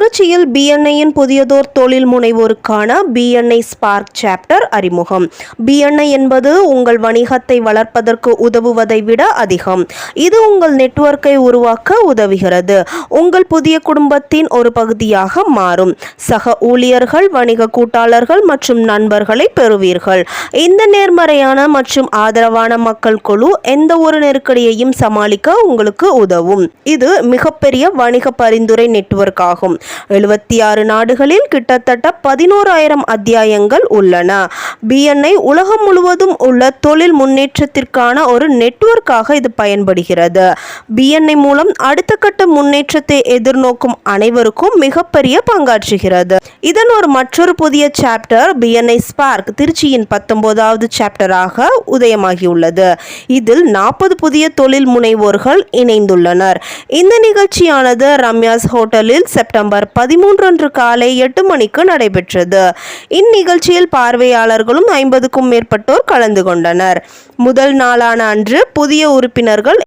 திருச்சியில் பிஎன்ஐயின் புதியதோர் தொழில் முனைவோருக்கான பிஎன்ஐ ஸ்பார்க் சாப்டர் அறிமுகம். பிஎன்ஐ என்பது உங்கள் வணிகத்தை வளர்ப்பதற்கு உதவுவதை விட அதிகம். இது உங்கள் நெட்வொர்க்கை உருவாக்க உதவுகிறது. உங்கள் புதிய குடும்பத்தின் ஒரு பகுதியாக மாறும். சக ஊழியர்கள் வணிக கூட்டாளர்கள் மற்றும் நண்பர்களை பெறுவீர்கள். இந்த நேர்மறையான மற்றும் ஆதரவான மக்கள் குழு எந்த ஒரு நெருக்கடியையும் சமாளிக்க உங்களுக்கு உதவும். இது மிகப்பெரிய வணிக பரிந்துரை நெட்வொர்க் ஆகும். எழுபத்தி ஆறு நாடுகளில் கிட்டத்தட்ட பதினோராயிரம் அத்தியாயங்கள் உள்ளன. பிஎன்ஐ உலகம் முழுவதும் உள்ள தொழில் முன்னேற்றத்திற்கான ஒரு நெட்வொர்க்காக இது பயன்படுகிறது. பிஎன்ஐ மூலம் அடுத்த கட்ட முன்னேற்றத்தை எதிர்நோக்கும் அனைவருக்கும் மிகப்பெரிய பங்காற்றுகிறது. இதன் ஒரு மற்றொரு புதிய சாப்டர் பிஎன்ஐ ஸ்பார்க் திருச்சியின் பத்தொன்பதாவது சாப்டராக உதயமாகியுள்ளது. இதில் நாற்பது புதிய தொழில் முனைவோர்கள் இணைந்துள்ளனர். இந்த நிகழ்ச்சியானது ரம்யாஸ் ஹோட்டலில் செப்டம்பர் பதிமூன்று அன்று காலை எட்டு மணிக்கு நடைபெற்றது. இந்நிகழ்ச்சியில் பார்வையாளர்களும் ஐம்பதுக்கும் மேற்பட்டோர் கலந்து கொண்டனர். முதல் நாளான அன்று புதிய உறுப்பினர்கள்